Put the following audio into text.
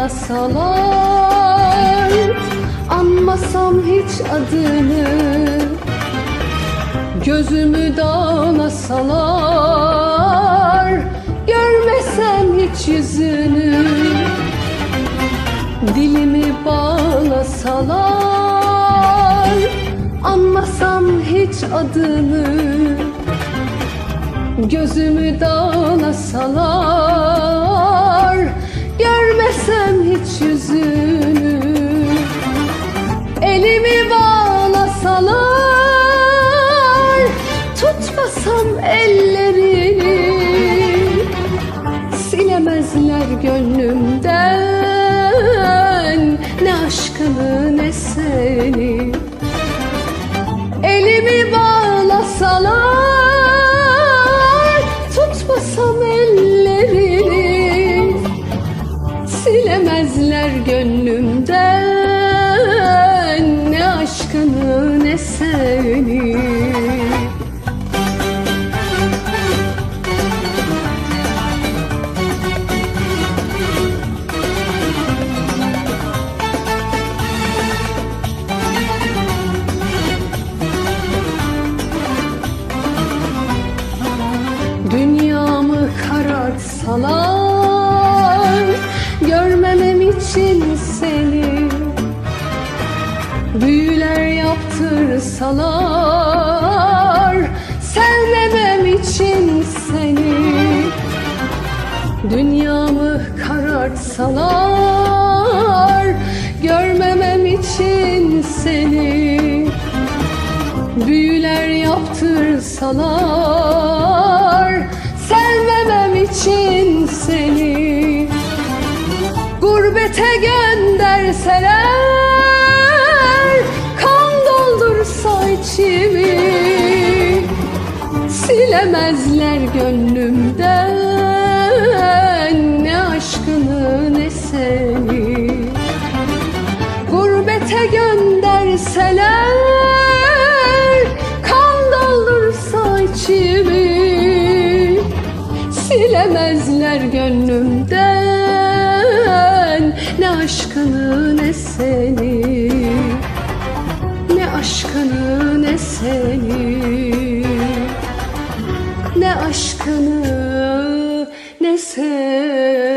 bağlasalar Anmasam hiç adını Gözümü dağlasalar Görmesem hiç yüzünü Dilimi bağlasalar Anmasam hiç adını Gözümü dağlasalar Tutmasam ellerini Silemezler gönlümden. Ne aşkını ne seni Büyüler yaptırsalar Sevmemem için seni. Dünyamı karartsalar Görmemem için seni. Büyüler yaptırsalar Sevmemem için seni. Gurbete gönderseler Silemezler gönlümden Ne aşkını ne seni. Gurbete gönderseler Kan doldursa içimi. Silemezler gönlümden Ne aşkını ne seni. Aşkını ne seni Ne aşkını ne seni